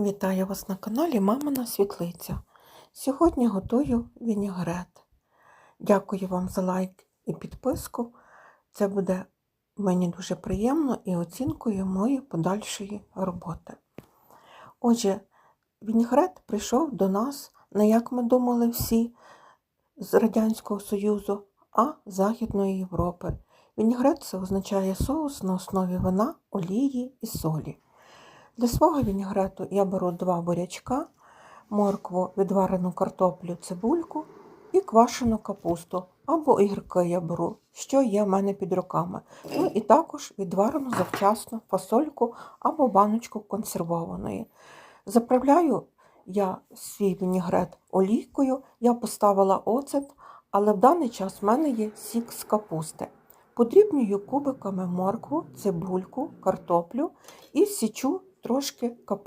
Вітаю вас на каналі Мамина Світлиця. Сьогодні готую вінігрет. Дякую вам за лайк і підписку. Це буде мені дуже приємно і оцінкою моєї подальшої роботи. Отже, вінігрет прийшов до нас, не як ми думали всі, з Радянського Союзу, а з Західної Європи. Вінігрет це означає соус на основі вина, олії і солі. Для свого вінігрету я беру два бурячка, моркву, відварену картоплю, цибульку і квашену капусту або огірки я беру, що є в мене під руками. Ну і також відварену завчасно фасольку або баночку консервованої. Заправляю я свій вінігрет олійкою, я поставила оцет, але в даний час в мене є сік з капусти. Подрібнюю кубиками моркву, цибульку, картоплю і січу трошки капусту.